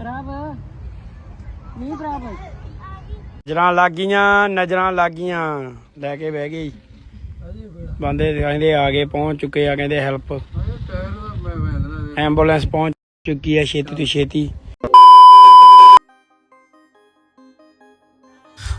ਖਰਾਬ ਨਹੀਂ ਖਰਾਬ ਨਜ਼ਰਾਂ ਲੱਗੀਆਂ ਨਜ਼ਰਾਂ ਲੱਗੀਆਂ। ਲੈ ਕੇ ਬਹਿ ਗਈ। ਬੰਦੇ ਕਹਿੰਦੇ ਆ ਗਏ ਪਹੁੰਚ ਚੁੱਕੇ ਆ ਕਹਿੰਦੇ ਹੈਲਪ ਐਂਬੂਲੈਂਸ ਪਹੁੰਚ ਚੁੱਕੀ ਹੈ ਛੇਤੀ ਤੋਂ ਛੇਤੀ।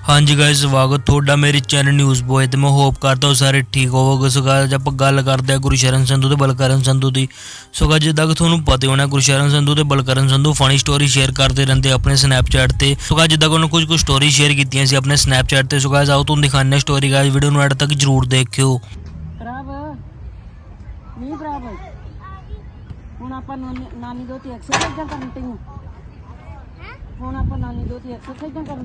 ਹਾਂਜੀ ਗਾਇਸ ਸਵਾਗਤ ਤੁਹਾਡਾ ਮੇਰੇ ਚੈਨਲ ਨਿਊਜ਼ ਬੋਏ ਤੇ। ਮੈਂ ਹੋਪ ਕਰਦਾ ਹਾਂ ਸਾਰੇ ਠੀਕ ਹੋਵੋਗੇ। ਸੋ guys, ਆਪਾਂ ਗੱਲ ਕਰਦੇ ਹਾਂ ਗੁਰਸ਼ਰਨ ਸੰਧੂ ਤੇ ਬਲਕਰਨ ਸੰਧੂ ਦੀ। ਸੋ guys, ਜਿੱਦਾਂ ਕਿ ਤੁਹਾਨੂੰ ਪਤਾ ਹੋਣਾ ਗੁਰਸ਼ਰਨ ਸੰਧੂ ਤੇ Balkaran Sandhu funny story share ਕਰਦੇ ਰਹਿੰਦੇ ਆਪਣੇ ਸਨੈਪਚੈਟ ਤੇ। ਸੋ guys, ਜਿੱਦਾਂ ਕਿ ਉਹਨਾਂ ਕੁਝ ਕੁ ਸਟੋਰੀ ਸ਼ੇਅਰ ਕੀਤੀਆਂ ਸੀ ਆਪਣੇ ਸਨੈਪਚੈਟ ਤੇ। ਸੋ guys, ਆਓ ਤੁਹਾਨੂੰ ਦਿਖਾਉਂਦੇ ਸਟੋਰੀ ਗਾਇਸ ਵੀਡੀਓ ਨੂੰ ਐਡ ਤੱਕ ਜਰੂਰ ਦੇਖਿਓ। ਖਰਾਬ ਨਹੀਂ ਖਰਾਬ ਹੁਣ ਆਪਾਂ ਨਾਨੀ ਨਾਨੀ ਐਕਸਰਸਾਈਜ਼ਾਂ ਕਰਨ ਤੇ ਹੁਣ ਆਪਾਂ ਨਾਨੀ ਦੋ ਐਕਸਰਸਾਈਜ਼ਾਂ ਕਰਨ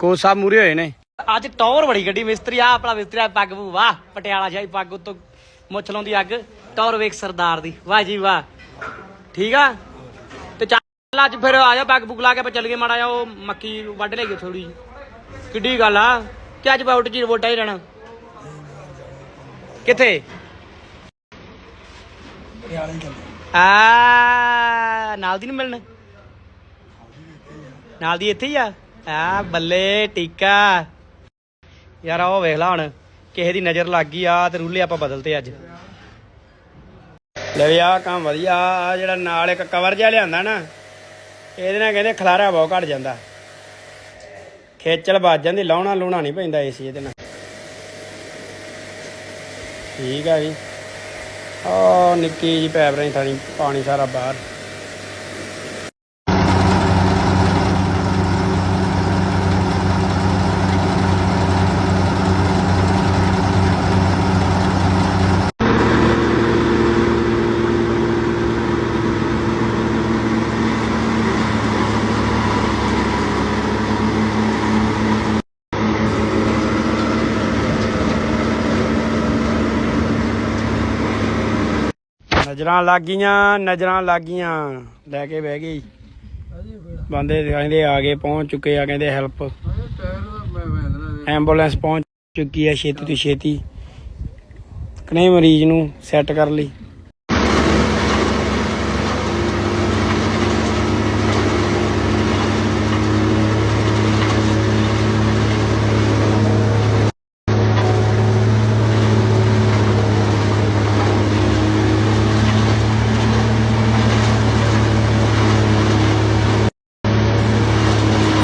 ਕੋਚ ਸਾਹਿਬ ਮੂਰੇ ਹੋਏ ਨੇ। ਅੱਜ ਟੌਰ ਬੜੀ ਗੱਡੀ ਮਿਸਤਰੀ ਆ ਆਪਣਾ ਮਿਸਤਰੀ ਆ ਪੱਗ ਭੂ ਵਾਹ ਪਟਿਆਲਾ ਸ਼ਾਹੀ ਪੱਗ ਉਤੋਂ ਮੁੱਛ ਲਾਉਂਦੀ ਅੱਗ ਟੌਰ ਵੇਖ ਸਰਦਾਰ ਦੀ ਵਾਹ ਜੀ ਵਾਹ। ਠੀਕ ਆ? ਤੇ ਚੱਲ ਅੱਜ ਫਿਰ ਆ ਜਾ ਪੱਗ ਪੁੱਗ ਲਾ ਕੇ ਆਪਾਂ ਚੱਲ ਗਏ ਮਾੜਾ ਜਾ ਉਹ ਮੱਕੀ ਵੱਢ ਲਈਏ ਥੋੜੀ ਕਿੱਡੀ ਗੱਲ ਆ। ਕਿ ਅੱਜ ਬਾਊਟ ਜੀ, ਵੋਟਾਂ ਹੀ ਰਹਿਣਾ। ਕਿੱਥੇ? ਆ, ਨਾਲ ਦੀ ਨਹੀਂ ਮਿਲਣ। ਨਾਲ ਦੀ ਇੱਥੇ ਹੀ ਆ। ਆ, ਬੱਲੇ, ਟੀਕਾ। ਯਾਰ ਉਹ ਵੇਖ ਲਾ ਹੁਣ, ਕਿਸੇ ਦੀ ਨਜ਼ਰ ਲੱਗ ਗਈ ਆ ਤੇ ਰੂਲੇ ਆਪਾਂ ਬਦਲਤੇ ਅੱਜ। ਲੈ ਵੀ ਆਹ ਕੰਮ ਵਧੀਆ ਆ ਜਿਹੜਾ ਨਾਲ ਇੱਕ ਕਵਰ ਜਿਹਾ ਲਿਆਂਦਾ ਨਾ, ਇਹਦੇ ਨਾਲ ਕਹਿੰਦੇ ਖਲਾਰਾ ਬਹੁਤ ਘਟ ਜਾਂਦਾ। ਖੇਚਲ ਵੱਜ ਜਾਂਦੀ, ਲਾਉਣਾ ਲੂਣਾ ਨਹੀਂ ਪੈਂਦਾ ਏਸੀ ਇਹਦੇ ਨਾਲ। ਠੀਕ ਆ ਜੀ। ਆ ਨਿੱਕੀ ਜੀ ਪੈਪ ਰਹੀ ਥਾਣੀ ਪਾਣੀ ਸਾਰਾ ਬਾਹਰ। ਨਜ਼ਰਾਂ ਲੱਗੀਆਂ ਨਜ਼ਰਾਂ ਲੱਗੀਆਂ। ਲੈ ਕੇ ਬਹਿ ਗਈ। ਬੰਦੇ ਕਹਿੰਦੇ ਆ ਗਏ, ਪਹੁੰਚ ਚੁੱਕੇ ਆ, ਕਹਿੰਦੇ ਹੈਲਪ ਐਂਬੂਲੈਂਸ ਪਹੁੰਚ ਚੁੱਕੀ ਆ, ਛੇਤੀ ਤੋਂ ਛੇਤੀ। ਕਨੇ ਮਰੀਜ਼ ਨੂੰ ਸੈੱਟ ਕਰ ਲਈ।